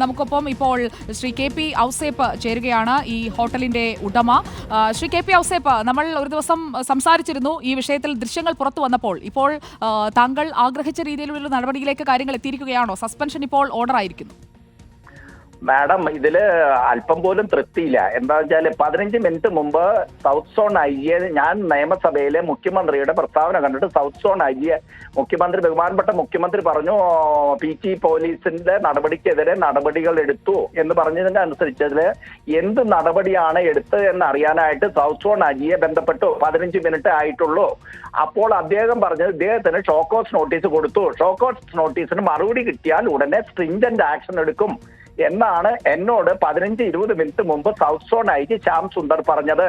നമുക്കൊപ്പം ഇപ്പോൾ Shri K P Ouseph ചേരുകയാണ് ഈ ഹോട്ടലിന്റെ ഉടമ. ശ്രീ കെ പി ഔസേപ്പ് നമ്മൾ ഒരു ദിവസം സംസാരിച്ചിരുന്നു ഈ വിഷയത്തിൽ ദൃശ്യങ്ങൾ പുറത്തു വന്നപ്പോൾ. ഇപ്പോൾ താങ്കൾ ആഗ്രഹിച്ച രീതിയിലുള്ള നടപടിയിലേക്ക് കാര്യങ്ങൾ എത്തിയിരിക്കുകയാണോ? സസ്പെൻഷൻ ഇപ്പോൾ ഓർഡർ ആയിരിക്കുന്നു മാഡം ഇതിൽ അല്പം പോലും തൃപ്തിയില്ല. എന്താ വെച്ചാൽ പതിനഞ്ച് മിനിറ്റ് മുമ്പ് സൗത്ത് സോൺ ഐ എ ഞാൻ നിയമസഭയിലെ മുഖ്യമന്ത്രിയുടെ പ്രസ്താവന കണ്ടിട്ട് സൗത്ത് സോൺ ഐ എ മുഖ്യമന്ത്രി ബഹുമാനപ്പെട്ട മുഖ്യമന്ത്രി പറഞ്ഞു പി ടി പോലീസിന്റെ നടപടിക്കെതിരെ നടപടികൾ എടുത്തു എന്ന് പറഞ്ഞതിന്റെ അനുസരിച്ചതിൽ എന്ത് നടപടിയാണ് എടുത്തത് എന്ന് അറിയാനായിട്ട് സൗത്ത് സോൺ ഐ എ ബന്ധപ്പെട്ടു. പതിനഞ്ച് മിനിറ്റ് ആയിട്ടുള്ളൂ. അപ്പോൾ അദ്ദേഹം പറഞ്ഞത് ഇദ്ദേഹത്തിന് ഷോക്കോസ് നോട്ടീസ് കൊടുത്തു. ഷോക്കോസ് നോട്ടീസിന് മറുപടി കിട്ടിയാൽ ഉടനെ സ്ട്രിഞ്ചന്റ് ആക്ഷൻ എടുക്കും. എന്നാണ് എന്നോട് പതിനഞ്ച് ഇരുപത് മിനിറ്റ് മുമ്പ് south zone I G Shyam Sundar പറഞ്ഞത്.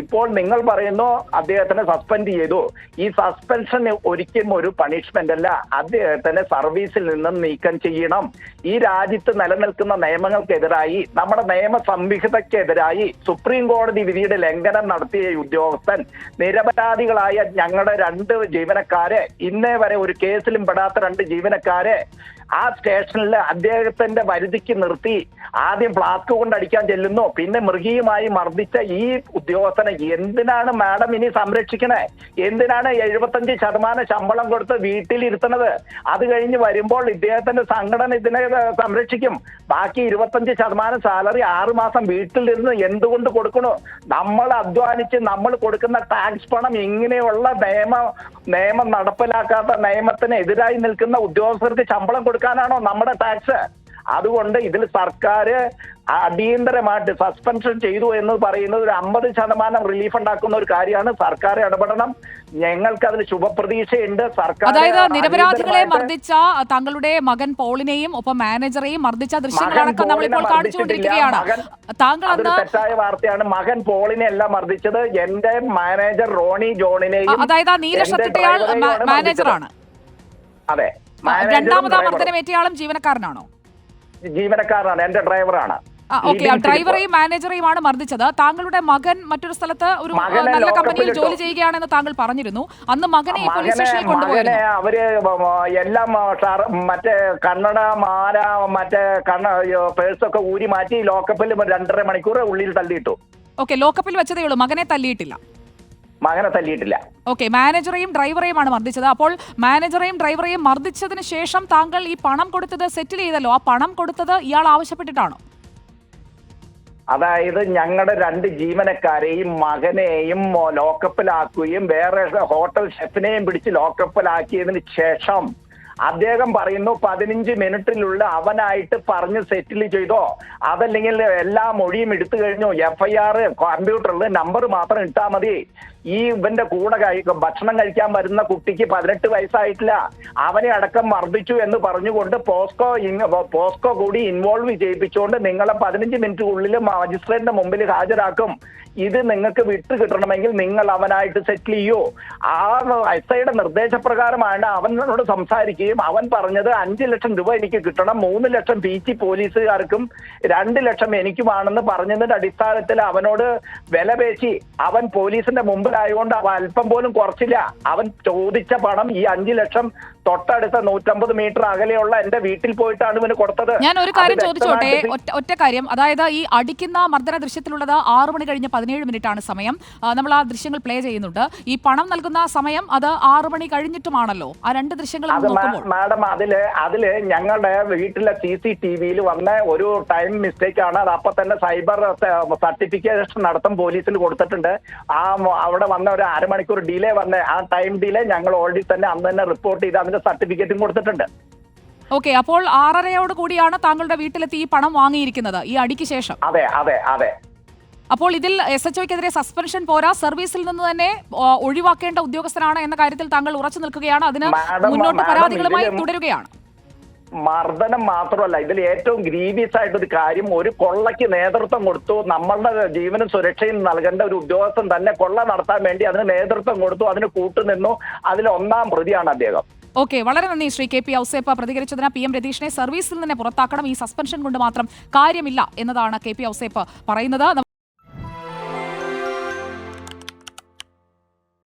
ഇപ്പോൾ നിങ്ങൾ പറയുന്നു അദ്ദേഹത്തിനെ സസ്പെൻഡ് ചെയ്തു. ഈ സസ്പെൻഷൻ ഒരിക്കലും ഒരു പണിഷ്മെന്റ് അല്ല. അദ്ദേഹത്തിനെ സർവീസിൽ നിന്നും നീക്കം ചെയ്യണം. ഈ രാജ്യത്ത് നിലനിൽക്കുന്ന നിയമങ്ങൾക്കെതിരായി നമ്മുടെ നിയമ സംഹിതയ്ക്കെതിരായി സുപ്രീം കോടതി വിധിയുടെ ലംഘനം നടത്തിയ ഉദ്യോഗസ്ഥൻ നിരപരാധികളായ ഞങ്ങളുടെ രണ്ട് ജീവനക്കാരെ ഇന്നേ വരെ ഒരു കേസിലും പെടാത്ത രണ്ട് ജീവനക്കാരെ ആ സ്റ്റേഷനിൽ അദ്ദേഹത്തിന്റെ വരുതിക്ക് നിർത്തി ആദ്യം ഫ്ലാസ്ക് കൊണ്ട് അടിക്കാൻ ചെല്ലുന്നു. പിന്നെ മൃഗീയമായി മർദ്ദിച്ച ഈ ഉദ്യോഗസ്ഥനെ എന്തിനാണ് മാഡം ഇനി സംരക്ഷിക്കണേ? എന്തിനാണ് എഴുപത്തഞ്ച് ശതമാനം ശമ്പളം കൊടുത്ത് വീട്ടിലിരുത്തണത്? അത് കഴിഞ്ഞ് വരുമ്പോൾ ഇദ്ദേഹത്തിന്റെ സംഘടന ഇതിനെ സംരക്ഷിക്കും. ബാക്കി ഇരുപത്തഞ്ച് ശതമാനം സാലറി ആറ് മാസം നിന്ന് എന്തുകൊണ്ട് കൊടുക്കണു? നമ്മൾ അധ്വാനിച്ച് നമ്മൾ കൊടുക്കുന്ന ടാക്സ് പണം ഇങ്ങനെയുള്ള നിയമ നിയമം നടപ്പിലാക്കാത്ത നിയമത്തിന് എതിരായി നിൽക്കുന്ന ഉദ്യോഗസ്ഥർക്ക് ശമ്പളം കൊടുക്കാനാണോ നമ്മുടെ ടാക്സ് അതുകൊണ്ട് ഇതിൽ സർക്കാർ അടിയന്തരമായിട്ട് സസ്പെൻഷൻ ചെയ്തു എന്ന് പറയുന്നത് ഒരു അമ്പത് ശതമാനം റിലീഫ് ഉണ്ടാക്കുന്ന ഒരു കാര്യമാണ്. സർക്കാർ ഇടപെടണം. ഞങ്ങൾക്ക് അതിന് ശുഭപ്രതീക്ഷയുണ്ട്. സർക്കാർ അതായത് നിരപരാധികളെ മർദ്ദിച്ച താങ്കളുടെ മകൻ പോളിനെയും ഒപ്പം മാനേജറെയും മർദ്ദിച്ച ദൃശ്യങ്ങളടക്കം നമ്മളിപ്പോൾ കാണിച്ചുകൊണ്ടിരിക്കുകയാണ്. താങ്കൾ അതൊരു തെറ്റായ വാർത്തയാണ്. മകൻ പോളിനെ അല്ല മർദ്ദിച്ചത്. എന്റെ മാനേജർ റോണി ജോണിനെയും അതായത് ഡ്രൈവറെയുമാണ് മാനേജറാണ് അതെ. രണ്ടാമതാ മർദ്ദനമേറ്റയാളും ജീവനക്കാരനാണോ? ജീവനക്കാരനാണ് എന്റെ ഡ്രൈവറാണ്. ഡ്രൈവറെയും മാനേജറെയുമാണ് മർദ്ദിച്ചത്. താങ്കളുടെ മകൻ മറ്റൊരു സ്ഥലത്ത് ഒരു നല്ല കമ്പനിയിൽ. ജോലി ചെയ്യുകയാണെന്ന് താങ്കൾ പറഞ്ഞിരുന്നു. അന്ന് മകനെ പോലീസ് സ്റ്റേഷനിൽ കൊണ്ടുപോയി കൊണ്ടുപോയിരുന്നു അവർ എല്ലാം മറ്റേ കണ്ണട മാല മറ്റേ കണ്ണ പേഴ്സൊക്കെ ഊരി മാറ്റി ലോക്കപ്പിൽ രണ്ടര മണിക്കൂർ ഉള്ളിൽ തള്ളിയിട്ടു. ഓക്കെ ലോക്കപ്പിൽ വെച്ചതേ ഉള്ളൂ. മകനെ തല്ലിയിട്ടില്ല മകനെ തല്ലിയിട്ടില്ല. ഓക്കെ മാനേജറെയും ഡ്രൈവറെയുമാണ് മർദ്ദിച്ചത്. അപ്പോൾ മാനേജറെയും ഡ്രൈവറെയും മർദ്ദിച്ചതിന് ശേഷം താങ്കൾ ഈ പണം കൊടുത്തത് സെറ്റിൽ ചെയ്തല്ലോ. ആ പണം കൊടുത്തത് ഇയാൾ ആവശ്യപ്പെട്ടിട്ടാണോ? അതായത് ഞങ്ങളുടെ രണ്ട് ജീവനക്കാരെയും മകനെയും ലോക്കപ്പിലാക്കുകയും വേറെ ഹോട്ടൽ ഷെഫിനെയും പിടിച്ച് ലോക്കപ്പിലാക്കിയതിന് ശേഷം അദ്ദേഹം പറയുന്നു പതിനഞ്ച് മിനിറ്റിലുള്ള അവനായിട്ട് പറഞ്ഞ് സെറ്റിൽ ചെയ്തോ. അതല്ലെങ്കിൽ എല്ലാ മൊഴിയും എടുത്തു കഴിഞ്ഞു. എഫ്ഐആർ ഐ ആർ കമ്പ്യൂട്ടറിൽ നമ്പർ മാത്രം ഇട്ടാൽ മതി. ഈ ഇവന്റെ കൂടെ കഴിക്കും. ഭക്ഷണം കഴിക്കാൻ വരുന്ന കുട്ടിക്ക് പതിനെട്ട് വയസ്സായിട്ടില്ല. അവനെ അടക്കം മർദ്ദിച്ചു എന്ന് പറഞ്ഞുകൊണ്ട് പോസ്കോ പോസ്കോ കൂടി ഇൻവോൾവ് ചെയ്യിപ്പിച്ചുകൊണ്ട് നിങ്ങളെ പതിനഞ്ച് മിനിറ്റിനുള്ളിൽ മജിസ്ട്രേറ്റിന്റെ മുമ്പിൽ ഹാജരാക്കും. ഇത് നിങ്ങൾക്ക് വിട്ടു കിട്ടണമെങ്കിൽ നിങ്ങൾ അവനായിട്ട് സെറ്റിൽ ചെയ്യൂ. ആ എസ് ഐയുടെ നിർദ്ദേശപ്രകാരമാണ് അവനോട് സംസാരിക്കുകയും അവൻ പറഞ്ഞത് അഞ്ച് ലക്ഷം രൂപ എനിക്ക് കിട്ടണം മൂന്ന് ലക്ഷം പി ജി പോലീസുകാർക്കും രണ്ട് ലക്ഷം എനിക്കുമാണെന്ന് പറഞ്ഞതിന്റെ അടിസ്ഥാനത്തിൽ അവനോട് വില പേശി അവൻ പോലീസിന്റെ അവ അല്പം പോലും കുറച്ചില്ല. അവൻ ചോദിച്ച പണം ഈ അഞ്ചു ലക്ഷം തൊട്ടടുത്ത നൂറ്റമ്പത് മീറ്റർ അകലെയുള്ള എന്റെ വീട്ടിൽ പോയിട്ടാണ് ഇവന് കൊടുത്തത്. ഞാൻ ഒരു കാര്യം ചോദിച്ചോട്ടെ? ഒറ്റ കാര്യം. അതായത് ഈ അടിക്കുന്ന മർദ്ദന ദൃശ്യത്തിലുള്ളത് ആറു മണി കഴിഞ്ഞ് പതിനേഴ് മിനിറ്റ് ആണ് സമയം നമ്മൾ ആ ദൃശ്യങ്ങൾ പ്ലേ ചെയ്യുന്നുണ്ട്. ഈ പണം നൽകുന്ന സമയം അത് ആറു മണി കഴിഞ്ഞിട്ടുമാണല്ലോ? ആ രണ്ട് ദൃശ്യങ്ങൾ മാഡം അതിൽ അതിൽ ഞങ്ങളുടെ വീട്ടിലെ സി സി ടി വിയിൽ വന്ന ഒരു ടൈം മിസ്റ്റേക്ക് ആണ്. അത് അപ്പൊ തന്നെ സൈബർ സർട്ടിഫിക്കേഷൻ നടത്തും പോലീസിൽ കൊടുത്തിട്ടുണ്ട്. ആ മ- അവിടെ വന്ന ഒരു അരമണിക്കൂർ ഡിലേ വന്ന. ആ ടൈം ഡിലേ ഞങ്ങൾ ഓൾറെഡി തന്നെ അന്ന് തന്നെ റിപ്പോർട്ട് ചെയ്ത് അതിന്റെ സർട്ടിഫിക്കറ്റും കൊടുത്തിട്ടുണ്ട്. ഓക്കെ അപ്പോൾ ആറരയോട് കൂടിയാണ് താങ്കളുടെ വീട്ടിലെത്തി ഈ പണം വാങ്ങിയിരിക്കുന്നത് ഈ അടിക്ക് ശേഷം. അതെ അതെ അതെ. അപ്പോൾ ഇതിൽ എസ് എച്ച് ഒക്കെതിരെ സസ്പെൻഷൻ പോരാ സർവീസിൽ നിന്ന് തന്നെ ഒഴിവാക്കേണ്ട ഉദ്യോഗസ്ഥനാണ് എന്ന കാര്യത്തിൽ താങ്കൾ ഉറച്ചു നിൽക്കുകയാണ്. അതിന് മുന്നോട്ട് പരാതികളുമായി തുടരുകയാണ്. മർദ്ദനം മാത്രമല്ല ഇതിൽ ഏറ്റവും ഗ്രീവിയസ് ആയിട്ടൊരു കാര്യം ഒരു കൊള്ളയ്ക്ക് നേതൃത്വം കൊടുത്തു നമ്മളുടെ ജീവനും സുരക്ഷയും നൽകേണ്ട ഒരു ഉദ്യോഗസ്ഥൻ തന്നെ കൊള്ള നടത്താൻ വേണ്ടി അതിന് നേതൃത്വം കൊടുത്തു അതിന് കൂട്ടുനിന്നു അതിൽ ഒന്നാം പ്രതിയാണ് അദ്ദേഹം. ഓക്കെ വളരെ നന്ദി ശ്രീ കെ പി ഔസേപ്പ പ്രതികരിച്ചതിന് പി എം രതീഷിനെ സർവീസിൽ നിന്ന് പുറത്താക്കണം ഈ സസ്പെൻഷൻ കൊണ്ട് മാത്രം കാര്യമില്ല എന്നതാണ് കെ പി ഔസേപ്പ് പറയുന്നത്.